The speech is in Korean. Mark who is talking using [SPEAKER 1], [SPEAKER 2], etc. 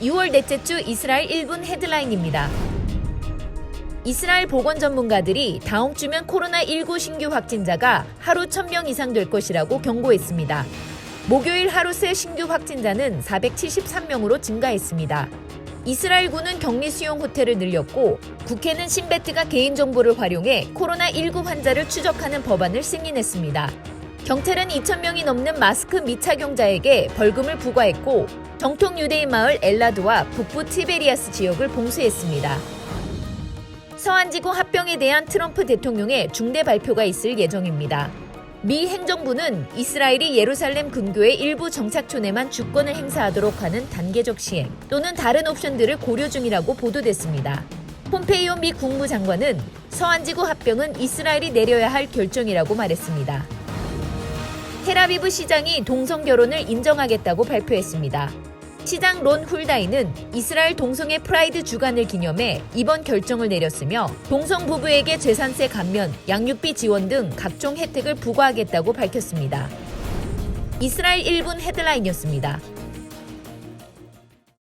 [SPEAKER 1] 6월 넷째 주 이스라엘 1분 헤드라인입니다. 이스라엘 보건 전문가들이 다음 주면 코로나19 신규 확진자가 하루 1000명 이상 될 것이라고 경고했습니다. 목요일 하루 새 신규 확진자는 473명으로 증가했습니다. 이스라엘군은 격리 수용 호텔을 늘렸고 국회는 신베트가 개인정보를 활용해 코로나19 환자를 추적하는 법안을 승인했습니다. 경찰은 2,000명이 넘는 마스크 미착용자에게 벌금을 부과했고 정통 유대인 마을 엘라드와 북부 티베리아스 지역을 봉쇄했습니다. 서한지구 합병에 대한 트럼프 대통령의 중대 발표가 있을 예정입니다. 미 행정부는 이스라엘이 예루살렘 근교의 일부 정착촌에만 주권을 행사하도록 하는 단계적 시행 또는 다른 옵션들을 고려 중이라고 보도됐습니다. 폼페이오 미 국무장관은 서한지구 합병은 이스라엘이 내려야 할 결정이라고 말했습니다. 테라비브 시장이 동성 결혼을 인정하겠다고 발표했습니다. 시장 론 훌다이는 이스라엘 동성애 프라이드 주간을 기념해 이번 결정을 내렸으며 동성 부부에게 재산세 감면, 양육비 지원 등 각종 혜택을 부과하겠다고 밝혔습니다. 이스라엘 1분 헤드라인이었습니다.